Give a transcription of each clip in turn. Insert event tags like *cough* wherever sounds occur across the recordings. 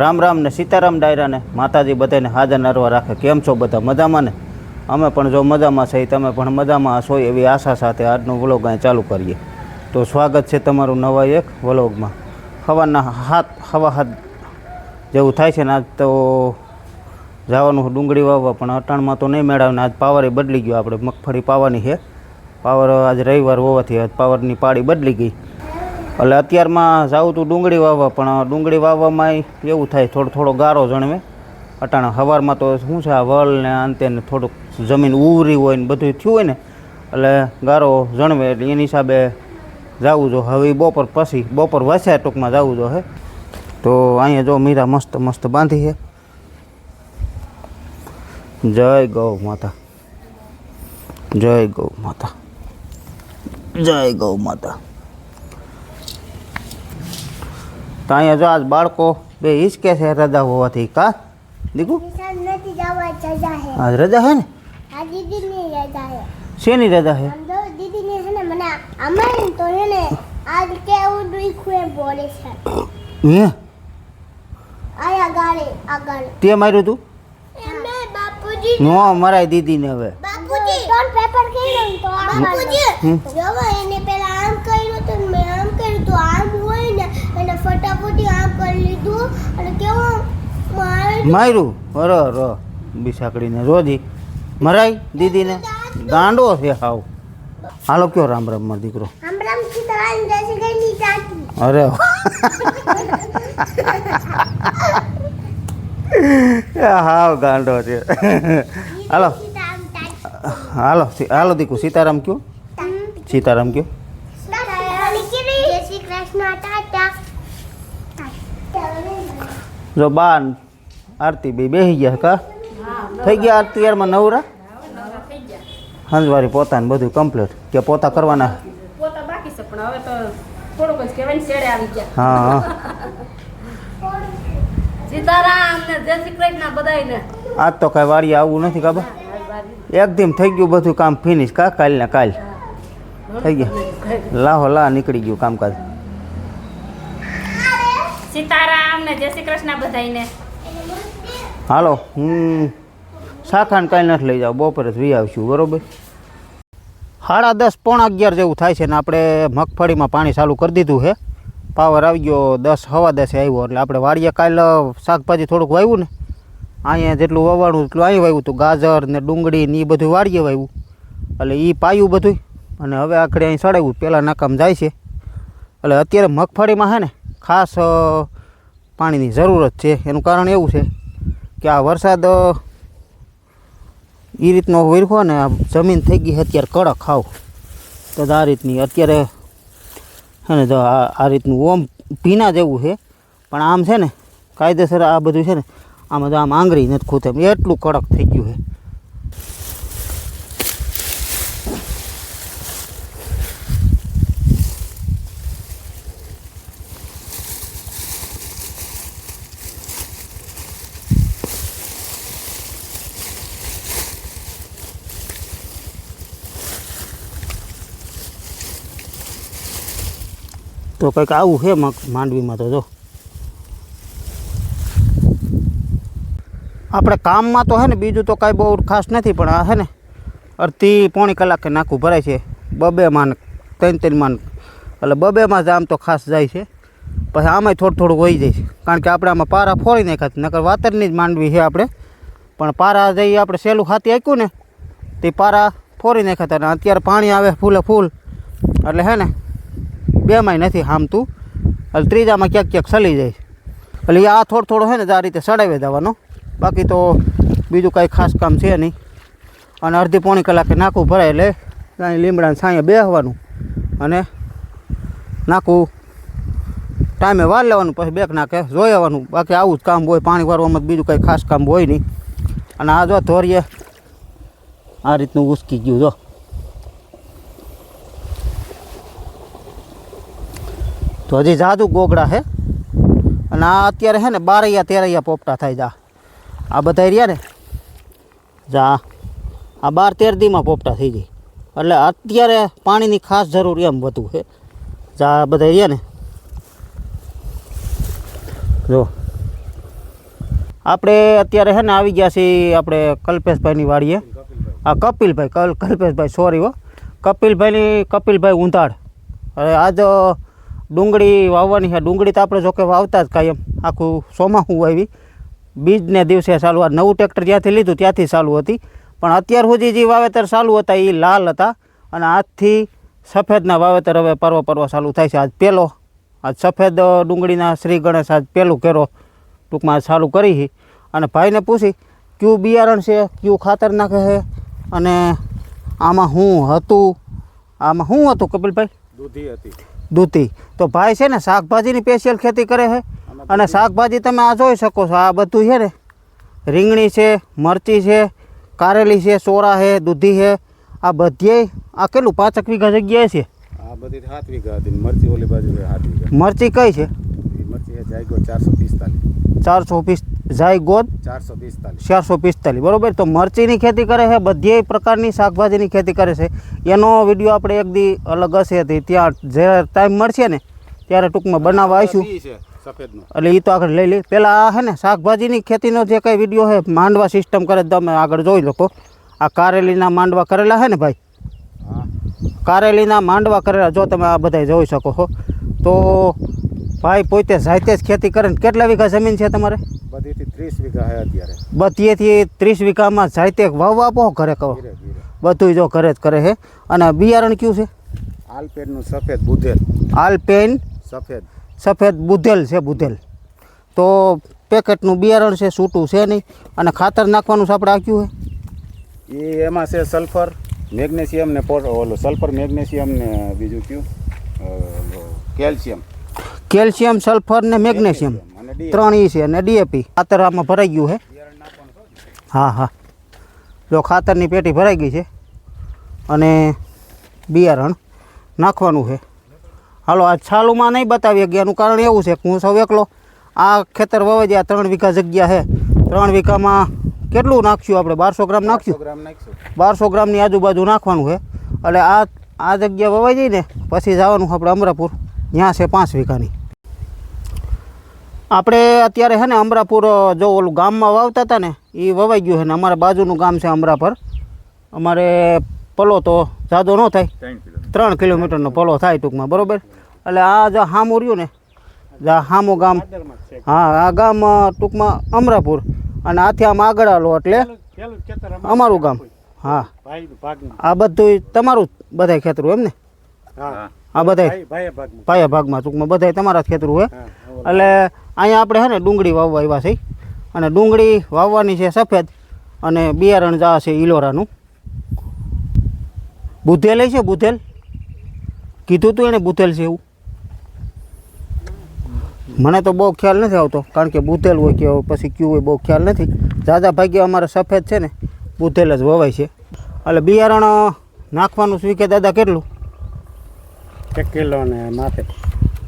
રામ રામ ને સીતારામ ડાયરાને માતાજી બધાને હાજર નરવા રાખે. કેમ છો બધા? મજામાં ને? અમે પણ જો મજામાં છે તમે પણ મજામાં હશો એવી આશા સાથે આજનો વ્લોગ અહીં ચાલુ કરીએ. તો સ્વાગત છે તમારું નવા એક વ્લોગમાં. સવારના હાથ, હવા હાથ જેવું થાય છે ને આજ તો જવાનું ડુંગળી વાવવા, પણ અટાણમાં તો નહીં મેળાવે ને આજ પાવરે બદલી ગયો. આપણે મગફળી પાવાની છે. પાવર આજ રવિવાર હોવાથી આજ પાવરની પાળી બદલી ગઈ. એટલે અત્યારમાં જાઉં તું ડુંગળી વાવવા, પણ ડુંગળી વાવવામાં એવું થાય, થોડો થોડો ગારો જણવે. અટાણા સવારમાં તો શું છે, આ વલ ને અંતે ને થોડુંક જમીન ઉવરી હોય ને બધું થયું હોય ને, એટલે ગારો જણવે. એટલે એની હિસાબે જવું જો હવે બપોર પછી, બપોર વસ્યા ટૂંકમાં જવું જો હે તો અહીંયા જો મીરા મસ્ત મસ્ત બાંધી છે. જય ગૌ માતા. જય ગૌ માતા. જય ગૌ માતા. તો અહીંયા જો આજ બાળકો બે હિચકે છે રજા હોવાથી કા? દીકુ? આજ રજા હે ને? દીદી ની શેની રજા હે? ને ને હે? ને આજ કેવું એમ બોલે હે આયા આગળ તે માર્યું તું? નો મરાય દીદીને હવે. બાપુજી ત્રણ પેપર કર્યું તો બાપુજી જોવો એને પેલા આમ કર્યું તો મેં આમ કર્યું તો આમ ને ફટાફટી આમ કરી લીધું અને કેવો માર્યું અરે ર બિસાકડીને રોજી. મરાય દીદીને? ગાંડો છે હાવ. હાલો કયો રામ રામ મારો દીકરો? અરે. હાવ ગાંડો છે. હાલો. હાલો હાલો દીકુ સીતારામ કયો? સીતારામ કયો જય શ્રી કૃષ્ણ ટાટા જો બા ન આરતી બે બેસી ગયા કા થઈ ગયા આરતી યારમાં નવરા હંજવારી પોતાને બધું કમ્પ્લીટ કે પોતા કરવાના પોતા બાકી છે પણ હવે તો થોડુંક જ કહેવાય ને શેડે આવી ગયા હા હા સીતારામ ને જય શ્રી કૃષ્ણ બધાયને આજ તો કાંઈ વાડી આવવું નથી કાબા એકદમ થઈ ગયું બધું કામ ફિનિશ કા કાલ ને કાલ થઈ ગયા લાહો લા નીકળી ગયું કામકાજ સીતારામ ને જય શ્રી કૃષ્ણ બધાને હાલો, હું શાખાને કાંઈ નથી લઈ જાઉં, બપોરે વી આવશું, બરોબર? સાડા દસ પોણા અગિયાર જેવું થાય છે ને આપણે મગફળીમાં પાણી ચાલુ કરી દીધું છે. પાવર આવી ગયો દસ, હવા દસે આવ્યો, એટલે આપણે વાડીએ કાલ શાકભાજી થોડુંક વાવ્યું ને. અહીંયા જેટલું વવાણું એટલું અહીં વાવ્યું હતું, ગાજર ને ડુંગળી ને એ બધું વાડીએ વાવ્યું. એટલે એ પાયું બધું અને હવે આખરે અહીં સડાવ્યું પહેલાં નાકામ જાય છે. એટલે અત્યારે મગફળીમાં છે ને ખાસ પાણીની જરૂરત છે. એનું કારણ એવું છે કે આ વરસાદ એ રીતનો વર્ખો ને આ જમીન થઈ ગઈ અત્યારે કડક ખાવ તો આ રીતની અત્યારે છે ને આ આ રીતનું ઓમ પીના જેવું છે. પણ આમ છે ને કાયદેસર આ બધું છે ને આમાં તો આમ આંગળી નથી ખૂતે એટલું કડક થઈ ગયું છે. તો કંઈક આવું છે માંડવીમાં તો જો. આપણે કામમાં તો છે ને બીજું તો કાંઈ બહુ ખાસ નથી, પણ આ છે ને અડધી પોણી કલાકે નાખું ભરાય છે. બબે માન ત્રણ ત્રણ માન એટલે બબેમાં જ આમ તો ખાસ જાય છે. પછી આમાંય થોડું થોડું હોઈ જાય છે. કારણ કે આપણે આમાં પારા ફોડી નાખ્યા નકર વાતરની જ માંડવી છે આપણે. પણ પારા જઈ આપણે સહેલું ખાતી આપ્યું ને, તે પારા ફોડી નાખ્યા હતા. અને અત્યારે પાણી આવે ફૂલે ફૂલ. એટલે હે ને બેમાંય નથી હામતું. એટલે ત્રીજામાં ક્યાંક ક્યાંક ચલી જાય એટલે આ થોડું થોડું હોય ને તો આ રીતે સડાવી દેવાનો. બાકી તો બીજું કાંઈ ખાસ કામ છે નહીં. અને અડધી પોણી કલાકે નાખું ભરાય એટલે ત્યાં લીમડાને છાંયે બેસવાનું અને નાખું ટાઈમે વાર લેવાનું, પછી બેક નાખે, જોઈ આવવાનું. બાકી આવું જ કામ હોય, પાણી વાળવામાં બીજું કંઈ ખાસ કામ હોય નહીં. અને આ જો ધોરીએ આ રીતનું ઉસકી ગયું જો. તો હજી જાદુ ગોગડા છે અને આ અત્યારે છે ને બારૈયા તેરૈયા પોપટા થાય જા. આ બધા રહ્યા ને. જા. આ બાર તેર દીમાં પોપટા થઈ જાય. એટલે અત્યારે પાણીની ખાસ જરૂર એમ વધુ છે જા બધા રહ્યા ને. જો. આપણે અત્યારે છે ને આવી ગયા છીએ આપણે કલ્પેશભાઈની વાડીએ. આ કપિલભાઈ, કલ, કલ્પેશભાઈ સોરી હો. કપિલભાઈની, કપિલભાઈ ઊંધાડ હવે આજ ડુંગળી વાવવાની છે. ડુંગળી તો આપણે જોકે વાવતા જ કાયમ. આખું ચોમાહું વાવી. બીજને દિવસે ચાલુ આ નવું ટ્રેક્ટર જ્યાંથી લીધું ત્યાંથી ચાલુ હતી. પણ અત્યાર સુધી જે વાવેતર ચાલુ હતા એ લાલ હતા અને આજથી સફેદના વાવેતર હવે પર્વ પર્વ ચાલુ થાય છે. આજ પહેલો આજ સફેદ ડુંગળીના શ્રી ગણેશ આજ પહેલું કેરો ટૂંકમાં આજ ચાલુ કરી છે. અને ભાઈને પૂછી, કયું બિયારણ છે? કયું ખાતર નાખે છે? અને આમાં હું હતું, આમાં શું હતું કપિલભાઈ? દૂધી હતી. દૂધી તો ભાઈ છે ને શાકભાજીની સ્પેશિયલ ખેતી કરે છે. અને શાકભાજી તમે આ જોઈ શકો છો. આ બધું છે ને રીંગણી છે મરચી છે કારેલી છે સોરા છે દૂધી છે. આ બધીય આ કેટલું પાંચક વીઘા જગ્યાએ છે? આ બધી સાત વીઘા હતી મરચી ઓલી બાજુ સાત વીઘા. મરચી કઈ છે? મરચી છે ચારસો પિસ્તાલીસ. ચારસો પિસ જાયગોદ ચારસો પિસ્તાલીસ. ચારસો પિસ્તાલીસ. બરોબર? તો મરચીની ખેતી કરે છે બધી પ્રકારની શાકભાજીની ખેતી કરે છે. એનો વીડિયો આપણે એક દી અલગ હશે ત્યાં જે ટાઈમ મળશે ને ત્યારે ટૂંકમાં બનાવવા આવીશું. એટલે એ તો આગળ લઈ લઈ પહેલાં આ છે ને શાકભાજીની ખેતીનો જે કંઈ વીડિયો છે માંડવા સિસ્ટમ કરે તમે આગળ જોઈ લો આ કારેલીના માંડવા કરેલા છે ને ભાઈ? હા. કારેલીના માંડવા કરેલા જો તમે આ બધા જોઈ શકો છો તો ભાઈ પોતે જાતે જ ખેતી કરે કેટલા વીઘા જમીન છે તમારે? બધીથી ત્રીસ વીઘા છે અત્યારે. બધીએથી ત્રીસ વીઘામાં જાતે વાવ આપો ઘરે કહો. બધું જો ઘરે જ કરે છે અને બિયારણ કયું છે? આલપેડનું સફેદ બુધેલ. આલપેન? સફેદ. સફેદ બુધેલ છે બુધેલ. તો પેકેટનું બિયારણ છે છૂટું છે નહીં. અને ખાતર નાખવાનું છે આપણે આક્યું છે એ એમાં છે સલ્ફર મેગ્નેશિયમ ને પોટ ઓલું સલ્ફર મેગ્નેશિયમ ને બીજું કયું? કેલ્શિયમ. કેલ્શિયમ સલ્ફર ને મેગ્નેશિયમ. ત્રણ ઈ છે અને ડીએપી ખાતર આમાં ભરાઈ ગયું છે હા હા. જો ખાતરની પેટી ભરાઈ ગઈ છે અને બિયારણ નાખવાનું છે. હાલો આ છાલુમાં નહીં બતાવી ગયા એનું કારણ એવું છે કે હું સૌ એકલો આ ખેતર વવાઈ જાય ત્રણ વીઘા જગ્યા છે. ત્રણ વીઘામાં કેટલું નાખશું આપણે? બારસો ગ્રામ નાખ્યું નાખશું. બારસો ગ્રામની આજુબાજુ નાખવાનું છે. એટલે આ આ જગ્યા વવાઈ જાય ને પછી જવાનું આપણે અમરાપુર. ત્યાં છે પાંચ વીઘાની. આપણે અત્યારે છે ને અમરાપુર જો ઓલું ગામમાં વાવતા હતા ને એ વવાઈ ગયું છે ને અમારા બાજુનું ગામ છે અમરાપર. અમારે પલો તો જાદો ન થાય. ત્રણ કિલોમીટરનો પલો થાય ટૂંકમાં બરાબર? એટલે આ જે હામું રહ્યું ને જે હામું ગામ હા આ ગામ ટૂંકમાં અમરાપુર. અને આથી આમ આગળ આલો એટલે અમારું ગામ. હા. આ બધું તમારું જ બધાય ખેતરું એમ ને? આ બધાય. પાયા ભાગમાં. ટૂંકમાં બધાય તમારા જ ખેતરું હોય એટલે અહીંયા આપણે છે ને ડુંગળી વાવવા આવ્યા છે અને ડુંગળી વાવવાની છે સફેદ અને બિયારણ જા છે ઈલોરાનું. બુધેલ છે બુધેલ? કીધું તું એને બુધેલ છે એવું. મને તો બહુ ખ્યાલ નથી આવતો કારણ કે બુધેલ હોય કે પછી ક્યુ હોય બહુ ખ્યાલ નથી. ઝાઝા ભાગ્ય અમારે સફેદ છે ને બુધેલ જ વવાય છે. એટલે બિયારણ નાખવાનું સ્વીકે દાદા કેટલું? એક કિલો ને માથે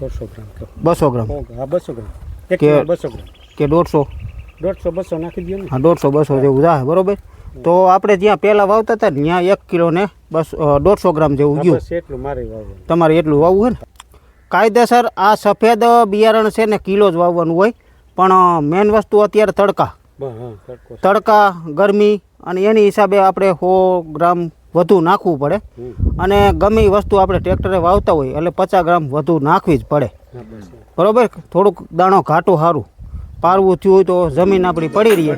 બસો ગ્રામ બસો ગ્રામ. હા બસો ગ્રામ. એક કિલો બસો ગ્રામ. કે દોઢસો? દોઢસો બસો નાખી દો ને. હા દોઢસો બસો જેવું જાય બરોબર? તો આપણે જ્યાં પહેલાં વાવતા હતા ને ત્યાં એક કિલો ને બસો દોઢસો ગ્રામ જેવું ગયું. એટલું મારે વાવવું તમારે એટલું વાવવું હોય ને? કાયદેસર આ સફેદ બિયારણ છે ને કિલો જ વાવવાનું હોય. પણ મેન વસ્તુ અત્યારે તડકા. તડકા ગરમી અને એની હિસાબે આપણે સો ગ્રામ વધુ નાખવું પડે. અને ગમે વસ્તુ આપણે ટ્રેક્ટરે વાવતા હોય એટલે પચાસ ગ્રામ વધુ નાખવી જ પડે. બરાબર. થોડુંક દાણો ઘાટું સારું પારવું થયું હોય તો જમીન આપણી પડી રહીએ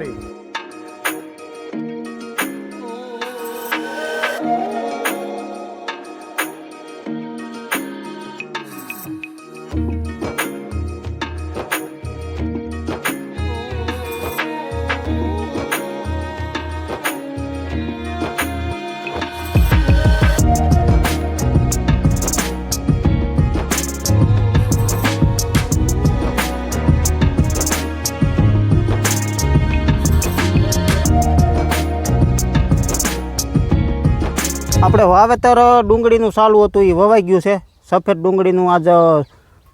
આપણે વાવેતર ડુંગળીનું ચાલુ હતું એ વવાઈ ગયું છે. સફેદ ડુંગળીનું આજ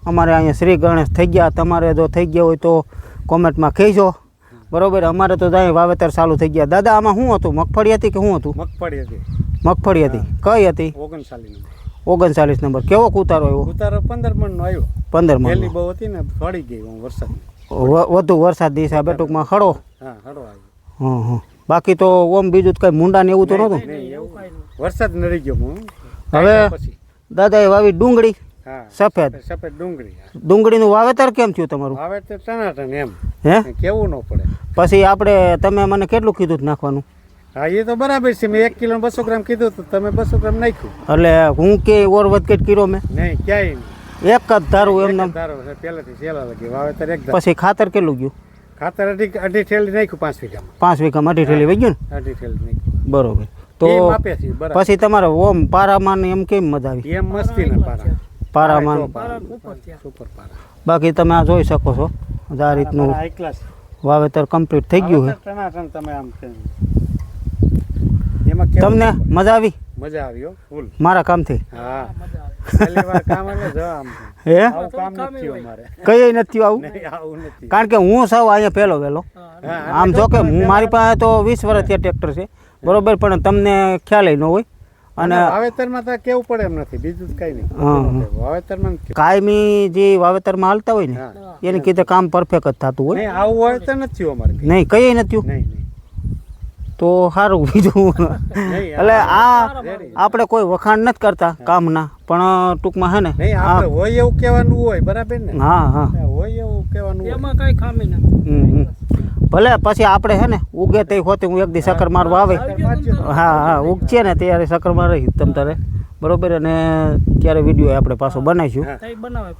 અમારે અહીંયા શ્રી ગણેશ થઈ ગયા. તમારે જો થઈ ગયા હોય તો કોમેન્ટમાં કહેજો. બરોબર અમારે તો ત્યાં વાવેતર ચાલુ થઈ ગયા. દાદા આમાં શું હતું? મગફળી હતી કે શું હતું? મગફળી હતી. મગફળી હતી. કઈ હતી? ઓગણચાલીસ નંબર. ઓગણચાલીસ નંબર. કેવો ઉતારો આવ્યો ઉતારો પંદર મણ નો આવ્યો. પંદર પહેલી મણ બહુ હતી ને ફળી ગઈ હું વરસાદ. વધુ વરસાદ હિસાબે ટૂંકમાં ખડો હા હળો આવ્યો હં હં. બાકી તો ઓમ બીજું કઈ મુંડા ને એવું તો નહોતું? વરસાદ નડી ગયો હું. હવે પછી. દાદાએ વાવી ડુંગળી હા. સફેદ. સફેદ ડુંગળી ડુંગળીનું વાવેતર કેમ થયું તમારું? વાવેતર ટનાટન એમ. હે? કેવું ન પડે. પછી આપણે તમે મને કેટલું કીધું નાખવાનું? હા એ તો બરાબર છે. મેં એક કિલો બસો ગ્રામ કીધું તો તમે બસો ગ્રામ નાખ્યું. એટલે હું કે ઓર વધઘટ કર્યો મેં? નહીં ક્યાંય એક જ ધારું એમ એમને ધારો છે. પહેલેથી છેલ્લા લગી વાવેતર એક પછી ખાતર કેટલું ગયું? ખાતર અઢી અઢી ઠેલી નાખ્યું પાંચ વીઘામાં. પાંચ વીઘામાં અઢી ઠેલી વહી ગયું ને? અઢી ઠેલી નાખ્યું બરોબર. તો એ છે બરાબર. પછી તમારે ઓમ પારામાં એમ કેમ મજા આવી? એમ મસ્તી પારામાન પારા. પારામાં. સુપર પારા. બાકી તમે આ જોઈ શકો છો. આ રીતનું વાવેતર કમ્પ્લીટ થઈ ગયું છે. તમને મજા આવી? મજા આવી ફૂલ. મારા કામથી? હા. કઈ નથી આવું? નહીં આવું નથી. કારણ કે હું સૌ અહીંયા પહેલો વહેલો. આમ જો કે હું મારી પાસે તો વીસ વર્ષથી ટ્રેક્ટર છે. બરોબર પણ તમને ખ્યાલ ન હોય. અને વાવેતરમાં તો કેવું પડે એમ નથી બીજું કઈ નહીં. વાવેતરમાં કાયમી જે વાવેતરમાં હાલતા હોય ને એને કીધે કામ પરફેક્ટ જ થતું હોય. આવું વાવેતર નથી અમારે નહીં કઈ નથી તો સારું બીજું *laughs* એટલે આ આપણે કોઈ વખાણ નથી કરતા કામના પણ ટૂંકમાં હે ને નહીં આ- આપણે હોય એવું કહેવાનું હોય બરાબર ને? હા હા. હોય એવું કહેવાનું એમાં કઈ ખામી નથી. ભલે પછી આપણે હે ને ઉગે તે હોતે હું એક દી સકર મારવા આવે. હા હા ઉગશે ને ત્યારે સકર મારે તમ તારે. બરોબર અને ત્યારે વીડિયો આપણે પાછો બનાવીશું. હા.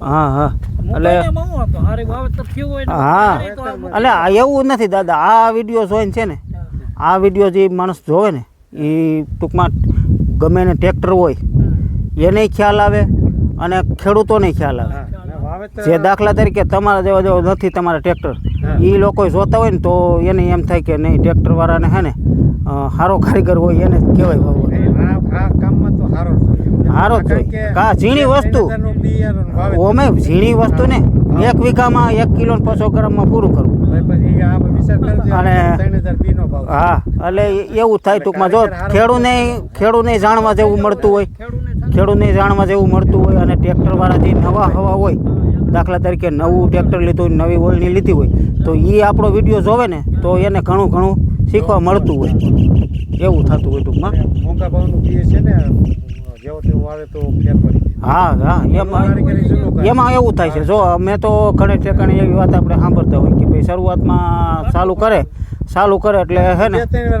હા હા. એટલે એમાં હું. એટલે આ એવું નથી દાદા. આ વીડિયો જોઈને છે ને આ વીડિયો જે માણસ જોવે ને એ ટૂંકમાં ગમે ને ટ્રેક્ટર હોય એને ખ્યાલ આવે અને ખેડૂતોને ખ્યાલ આવે. જે દાખલા તરીકે તમારા જેવા જેવો નથી તમારા ટ્રેક્ટર એ લોકો જોતા હોય ને તો એને એમ થાય કે નહીં ટ્રેક્ટર વાળાને હે ને સારો કારીગર હોય એને કહેવાય વાવવાનું. સારો જ હોય. કે ઝીણી વસ્તુ. ઓમે ઝીણી વસ્તુ ને એક વીઘામાં એક કિલો પાંચસો ગ્રામમાં પૂરું કરવું કરજો અને-. હા એટલે એવું થાય ટૂંકમાં જો ખેડૂને ખેડૂને જાણવા જેવું મળતું હોય ખેડૂને જાણવા જેવું મળતું હોય અને ટ્રેક્ટરવાળા જે નવા હવા હોય દાખલા તરીકે નવું ટ્રેક્ટર લીધું હોય નવી ઓળણી લીધી હોય તો એ આપણો વીડિયો જોવે ને તો એને ઘણું ઘણું શીખવા મળતું હોય. એવું થતું હોય ટૂંકમાં. મોંઘા ભાવનું બીજ છે ને જેવો તેવો વાવે તો ફેર પડી હા હા એમાં. એમાં એવું થાય છે. જો અમે તો ઘણે ઠેકાણે એવી વાત આપણે સાંભળતા હોય કે ભાઈ શરૂઆતમાં ચાલુ કરે ચાલુ કરે એટલે હે ને.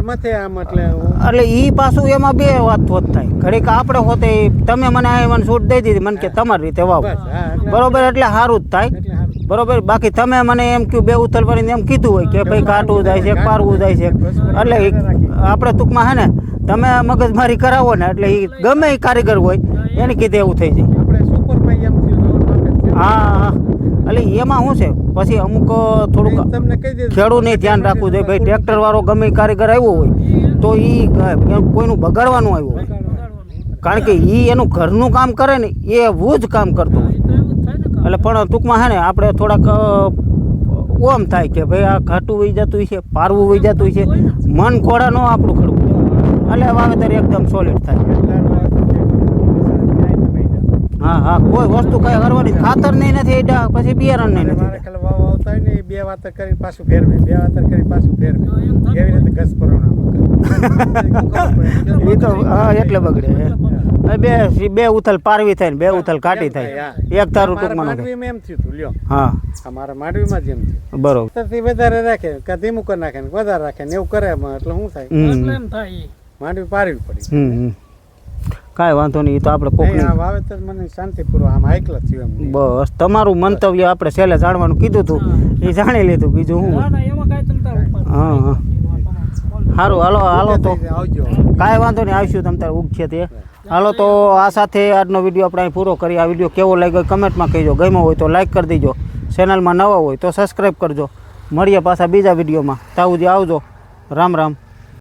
માથે આમ એટલે એટલે ઈ પાછું એમાં બે વાત હોત થાય. ઘડીક આપણે હોતે તમે મને આ મને છૂટ દઈ દીધી મને કે તમારી રીતે વાવ. બરોબર એટલે સારું જ થાય. બરોબર બાકી તમે મને એમ કયું બે ઉથલ ઉથલવાની એમ કીધું હોય કે ભાઈ કાઢવું જાય છે પારવું જાય છે એટલે આપણે ટૂંકમાં હે ને તમે મગજમારી કરાવો ને એટલે એ ગમે એ કારીગર હોય એને કીધે એવું થઈ જાય. હા હા. એટલે એમાં શું છે? પછી અમુક થોડુંક ખેડૂતને ધ્યાન રાખવું જોઈએ. ભાઈ ટ્રેક્ટર વાળો ગમે કારીગર આવ્યો હોય તો એ કોઈનું બગાડવાનું આવ્યું હોય. કારણ કે એ એનું ઘરનું કામ કરે ને એ એવું જ કામ કરતું હોય. એટલે પણ ટૂંકમાં હે ને આપણે થોડાક ઓમ થાય કે ભાઈ આ ઘાટું વહી જતું છે પારવું વહી જતું છે. મન ખોડા નો આપણું ખડવું એટલે વાવેતર એકદમ સોલિડ થાય. હા હા કોઈ વસ્તુ કઈ કરવાની ખાતર નહીં નથી એડા પછી બિયારણ નહીં મારે નથી. ખાલી વાવ આવતા હોય ને એ બે વાતર કરી પાછું ફેરવે. બે વાતર કરી પાછું ફેરવે. એવી રીતે ઘસ પરોણા એ *laughs* તો હા એટલે બગડે બે બે ઉથલ પારવી થાય ને બે ઉથલ કાટી થાય. એક તારું ટૂંકમાં માંડવીમાં એમ થયું તું લ્યો. હા. અમારા મારા માંડવીમાં જ એમ થયું. બરોબર. થી વધારે રાખે કે ધીમું કરી નાખે ને વધારે રાખે ને એવું કરે એટલે શું થાય? એમ થાય માંડવી પારવી પડી. હમ હમ. કાંઈ વાંધો નહીં એ તો આપણે કોકની વાવેતર મને શાંતિપૂર્વક આમ આઈકલા થયું એમ બસ તમારું મંતવ્ય આપણે છેલ્લે જાણવાનું કીધું હતું એ જાણી લીધું બીજું હું? ના એમાં કાંઈ હા હા. સારું હાલો હાલો તો. કાંઈ વાંધો નહીં આવીશું તમ તારે ઉગશે તે. હાલો તો આ સાથે આજનો વીડિયો આપણે અહીં પૂરો કરીએ. આ વીડિયો કેવો લાગ્યો કમેન્ટમાં કહેજો. ગમ્યો હોય તો લાઈક કરી દેજો. ચેનલમાં નવા હોય તો સબસ્ક્રાઈબ કરજો. મળીએ પાછા બીજા વિડીયોમાં. તાવું આવજો. રામ રામ.